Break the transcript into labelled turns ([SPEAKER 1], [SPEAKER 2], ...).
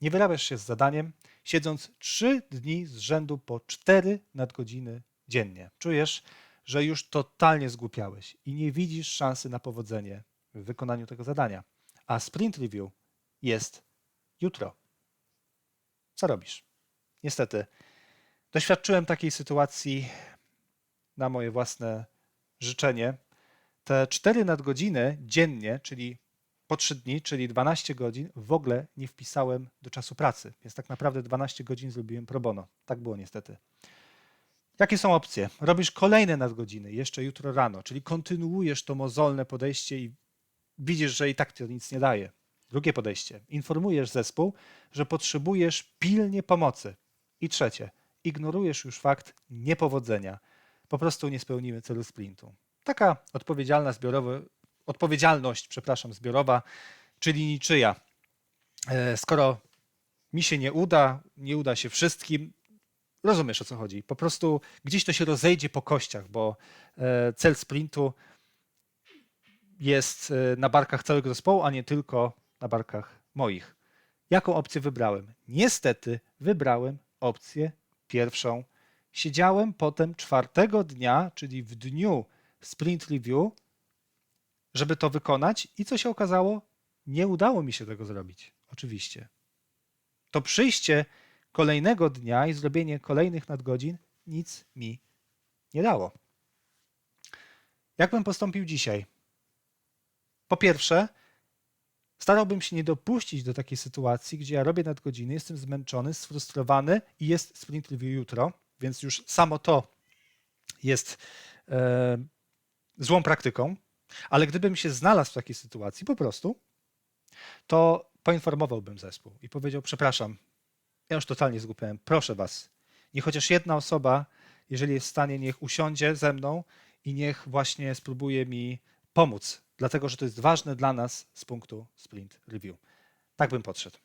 [SPEAKER 1] Nie wyrabiasz się z zadaniem, siedząc 3 dni z rzędu po 4 nadgodziny dziennie. Czujesz, że już totalnie zgłupiałeś i nie widzisz szansy na powodzenie w wykonaniu tego zadania. A sprint review jest jutro. Co robisz? Niestety, doświadczyłem takiej sytuacji na moje własne życzenie. Te 4 nadgodziny dziennie, czyli po 3 dni, czyli 12 godzin, w ogóle nie wpisałem do czasu pracy. Więc tak naprawdę 12 godzin zrobiłem pro bono. Tak było niestety. Jakie są opcje? Robisz kolejne nadgodziny jeszcze jutro rano, czyli kontynuujesz to mozolne podejście i widzisz, że i tak to nic nie daje. Drugie podejście. Informujesz zespół, że potrzebujesz pilnie pomocy. I trzecie. Ignorujesz już fakt niepowodzenia. Po prostu nie spełnimy celu sprintu. Taka odpowiedzialna zbiorowa, odpowiedzialność, przepraszam, zbiorowa, czyli niczyja. E, Skoro mi się nie uda, nie uda się wszystkim, rozumiesz o co chodzi. Po prostu gdzieś to się rozejdzie po kościach, bo e, cel sprintu jest e, na barkach całego zespołu, a nie tylko na barkach moich. Jaką opcję wybrałem? Niestety wybrałem opcję pierwszą. Siedziałem potem czwartego dnia, czyli w dniu sprint review, żeby to wykonać i co się okazało? Nie udało mi się tego zrobić. Oczywiście. To przyjście kolejnego dnia i zrobienie kolejnych nadgodzin nic mi nie dało. Jak bym postąpił dzisiaj? Po pierwsze, starałbym się nie dopuścić do takiej sytuacji, gdzie ja robię nadgodziny, jestem zmęczony, sfrustrowany i jest sprint review jutro, więc już samo to jest e, złą praktyką. Ale gdybym się znalazł w takiej sytuacji po prostu, to poinformowałbym zespół i powiedział: Przepraszam, ja już totalnie zgłupiałem, proszę was, niech chociaż jedna osoba, jeżeli jest w stanie, niech usiądzie ze mną i niech właśnie spróbuje mi pomóc, dlatego że to jest ważne dla nas z punktu sprint review. Tak bym podszedł.